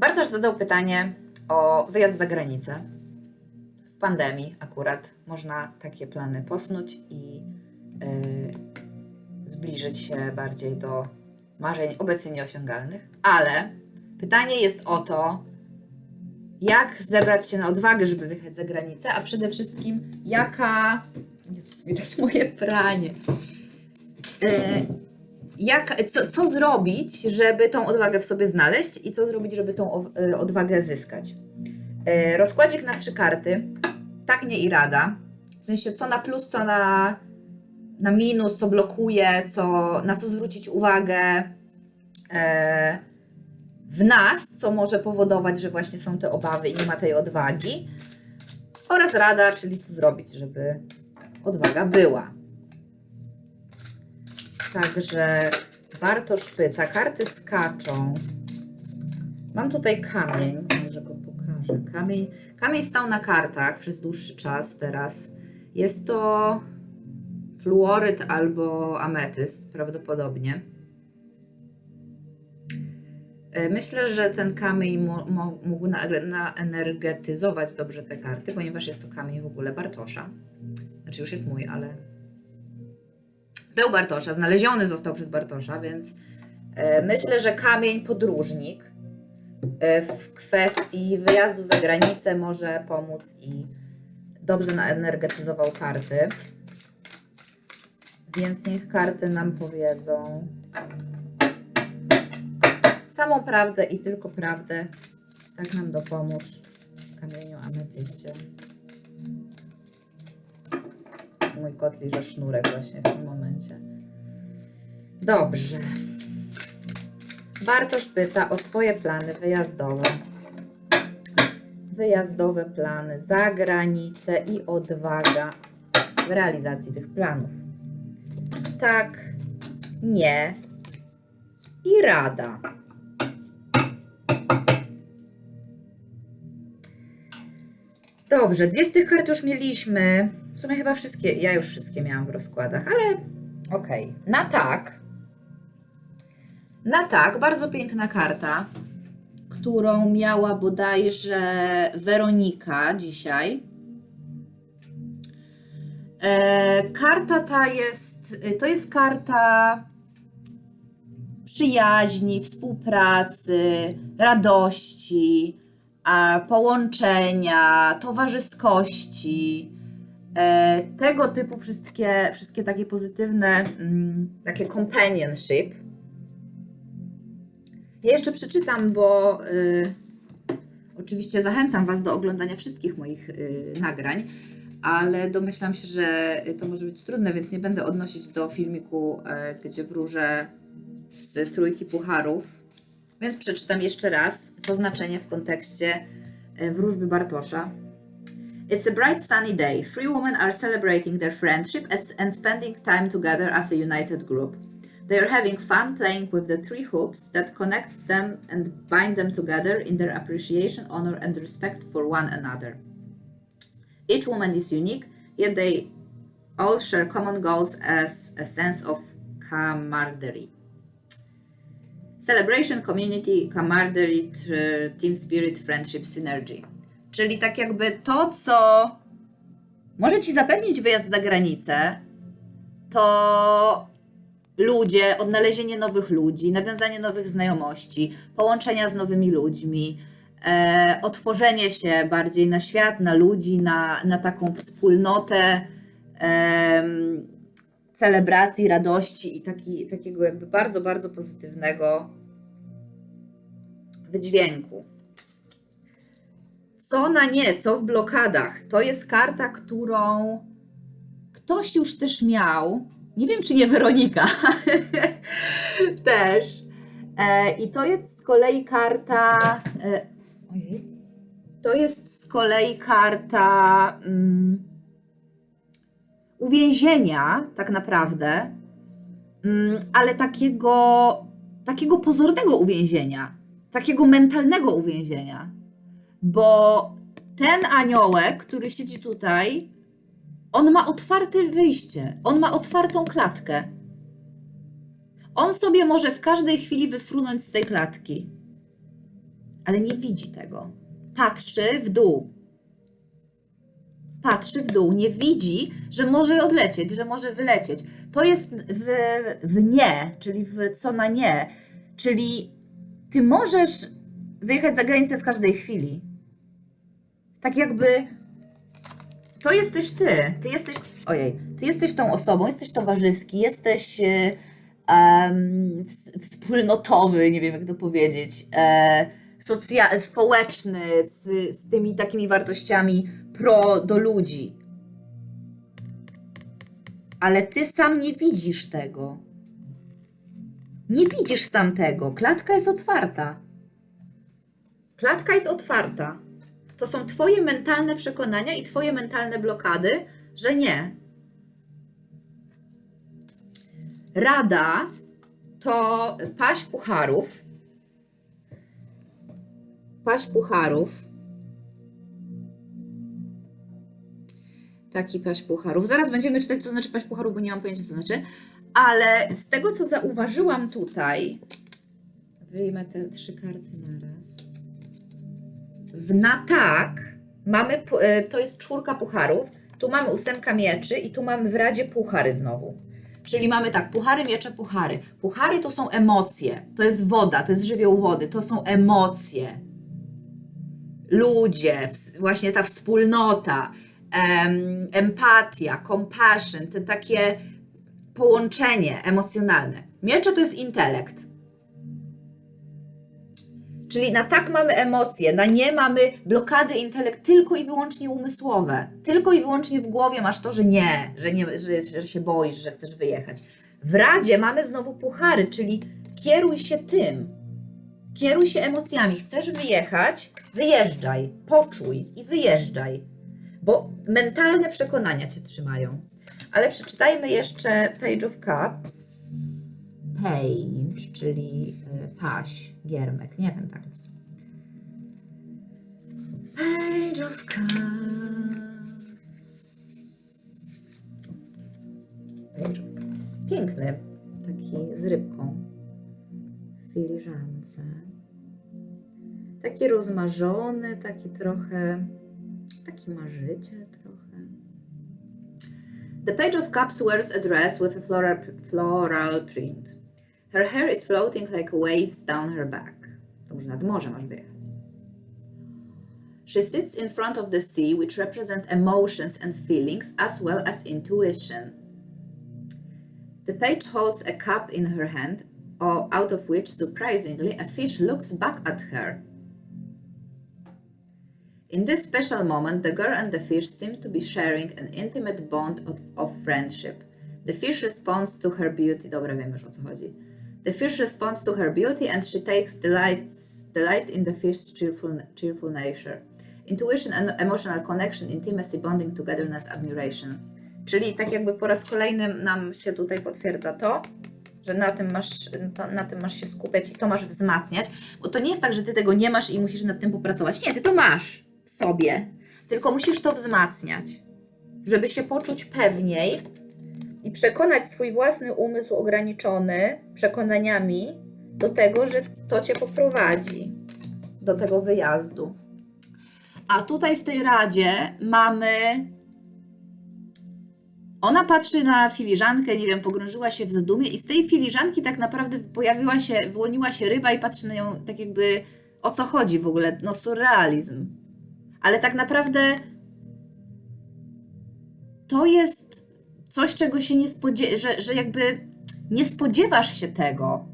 Bartosz zadał pytanie o wyjazd za granicę. W pandemii akurat można takie plany posnuć i yy, zbliżyć się bardziej do marzeń obecnie nieosiągalnych. Ale pytanie jest o to, jak zebrać się na odwagę, żeby wyjechać za granicę, a przede wszystkim jaka. Jezus, widać moje pranie. E, jak, co, co zrobić, żeby tą odwagę w sobie znaleźć i co zrobić, żeby tą e, odwagę zyskać? E, Rozkładzik na trzy karty. Tak, nie i rada. W sensie, co na plus, co na, na minus, co blokuje, co, na co zwrócić uwagę e, w nas, co może powodować, że właśnie są te obawy i nie ma tej odwagi. Oraz rada, czyli co zrobić, żeby odwaga była. Także Bartosz pyta, karty skaczą. Mam tutaj kamień, może go pokażę. Kamień, kamień stał na kartach przez dłuższy czas teraz. Jest to fluoryt albo ametyst prawdopodobnie. E, Myślę, że ten kamień mógł naenergetyzować dobrze te karty, ponieważ jest to kamień w ogóle Bartosza. Znaczy już jest mój, ale był Bartosza, znaleziony został przez Bartosza, więc e, myślę, że kamień podróżnik e, w kwestii wyjazdu za granicę może pomóc i dobrze naenergetyzował karty. Więc niech karty nam powiedzą samą prawdę i tylko prawdę. Tak nam dopomóż w kamieniu ametyście. Mój kot liże sznurek właśnie w tym momencie. Dobrze. Bartosz pyta o swoje plany wyjazdowe. Wyjazdowe plany za granicę i odwaga w realizacji tych planów. Tak, nie i rada. Dobrze, dwie z tych kart już mieliśmy. W sumie chyba wszystkie, ja już wszystkie miałam w rozkładach, ale okej. Na tak. Na tak, bardzo piękna karta, którą miała bodajże Weronika dzisiaj. E, karta ta jest, to jest karta przyjaźni, współpracy, radości, połączenia, towarzyskości, tego typu wszystkie, wszystkie takie pozytywne, mm, takie companionship. Ja jeszcze przeczytam, bo y, oczywiście zachęcam Was do oglądania wszystkich moich y, nagrań, ale domyślam się, że to może być trudne, więc nie będę odnosić do filmiku, e, gdzie wróżę z trójki pucharów. Więc przeczytam jeszcze raz to znaczenie w kontekście e, wróżby Bartosza. It's a bright sunny day. Three women are celebrating their friendship and spending time together as a united group. They are having fun playing with the three hoops that connect them and bind them together in their appreciation, honor, and respect for one another. Each woman is unique, yet they all share common goals as a sense of camaraderie. Celebration, community, camaraderie, team spirit, friendship, synergy. Czyli tak jakby to, co może ci zapewnić wyjazd za granicę, to ludzie, odnalezienie nowych ludzi, nawiązanie nowych znajomości, połączenia z nowymi ludźmi, e, otworzenie się bardziej na świat, na ludzi, na, na taką wspólnotę em, celebracji, radości i taki, takiego jakby bardzo, bardzo pozytywnego wydźwięku. Co na nie, co w blokadach? To jest karta, którą ktoś już też miał. Nie wiem, czy nie Weronika. też. E, I to jest z kolei karta. E. To jest z kolei karta mm, uwięzienia, tak naprawdę, mm, ale takiego, takiego pozornego uwięzienia, takiego mentalnego uwięzienia. Bo ten aniołek, który siedzi tutaj, on ma otwarte wyjście, on ma otwartą klatkę. On sobie może w każdej chwili wyfrunąć z tej klatki. ale nie widzi tego. Patrzy w dół. Patrzy w dół, nie widzi, że może odlecieć, że może wylecieć. To jest w, w nie, czyli w co na nie. Czyli ty możesz wyjechać za granicę w każdej chwili. Tak jakby to jesteś ty. Ty jesteś, ojej, ty jesteś tą osobą, jesteś towarzyski, jesteś ws- wspólnotowy, nie wiem jak to powiedzieć, e, socja- społeczny, z, z tymi takimi wartościami pro do ludzi. Ale ty sam nie widzisz tego. Nie widzisz sam tego. Klatka jest otwarta. Klatka jest otwarta. To są Twoje mentalne przekonania i Twoje mentalne blokady, że nie. Rada to paść pucharów. Paść pucharów. Taki paść pucharów. Zaraz będziemy czytać, co znaczy paść pucharów, bo nie mam pojęcia, co znaczy. Ale z tego, co zauważyłam tutaj, wyjmę te trzy karty naraz. W na tak mamy, e, to jest czwórka pucharów, tu mamy ósemka mieczy i tu mamy w radzie puchary znowu. Czyli mamy tak, puchary, miecze, puchary. Puchary to są emocje, to jest woda, to jest żywioł wody, to są emocje. Ludzie, właśnie ta wspólnota, em, empatia, compassion, te takie połączenie emocjonalne. Miecze to jest intelekt. Czyli na tak mamy emocje, na nie mamy blokady intelekt tylko i wyłącznie umysłowe. Tylko i wyłącznie w głowie masz to, że nie, że, nie że, że się boisz, że chcesz wyjechać. W radzie mamy znowu puchary, czyli kieruj się tym. Kieruj się emocjami. Chcesz wyjechać? Wyjeżdżaj, poczuj i wyjeżdżaj. Bo mentalne przekonania cię trzymają. Ale przeczytajmy jeszcze Page of Cups. Page, czyli y, paś, giermek, nie pentacles. Page of Cups. Page of Cups. Piękny, taki z rybką w filiżance. Taki rozmarzony, taki trochę, taki marzyciel trochę. The Page of Cups wears a dress with a floral, floral print. Her hair is floating like waves down her back. To nad morze masz wyjechać. She sits in front of the sea, which represent emotions and feelings as well as intuition. The page holds a cup in her hand, out of which, surprisingly, a fish looks back at her. In this special moment, the girl and the fish seem to be sharing an intimate bond of, of friendship. The fish responds to her beauty. Dobra, wiem już o co chodzi. The fish responds to her beauty and she takes delight, delight in the fish's cheerful, cheerful nature. Intuition and emotional connection, intimacy, bonding, togetherness, admiration. Czyli tak jakby po raz kolejny nam się tutaj potwierdza to, że na tym, masz, na tym masz się skupiać i to masz wzmacniać, bo to nie jest tak, że ty tego nie masz i musisz nad tym popracować. Nie, ty to masz w sobie, tylko musisz to wzmacniać, żeby się poczuć pewniej i przekonać swój własny umysł ograniczony przekonaniami do tego, że to cię poprowadzi do tego wyjazdu. A tutaj w tej radzie mamy ona patrzy na filiżankę, nie wiem, pogrążyła się w zadumie i z tej filiżanki tak naprawdę pojawiła się, wyłoniła się ryba i patrzy na nią tak jakby o co chodzi w ogóle, no surrealizm. Ale tak naprawdę to jest coś, czego się nie spodziewasz, że, że jakby nie spodziewasz się tego,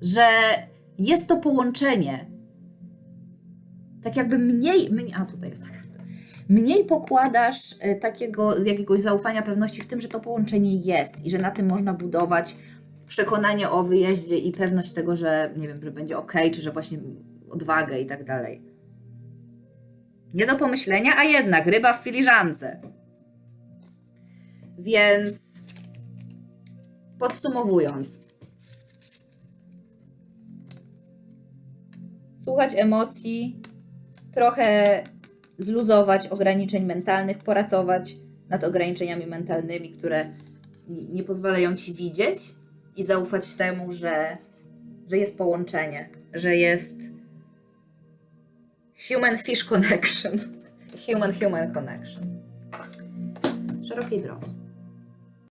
że jest to połączenie. Tak jakby mniej, mniej a tutaj jest taka mniej pokładasz e, takiego jakiegoś zaufania, pewności w tym, że to połączenie jest i że na tym można budować przekonanie o wyjeździe i pewność tego, że nie wiem, że będzie ok, czy że właśnie odwagę i tak dalej. Nie do pomyślenia, a jednak ryba w filiżance. Więc podsumowując, słuchać emocji, trochę zluzować ograniczeń mentalnych, pracować nad ograniczeniami mentalnymi, które nie pozwalają ci widzieć i zaufać temu, że, że jest połączenie, że jest Human Fish Connection. Human Human Connection. Szerokiej drogi.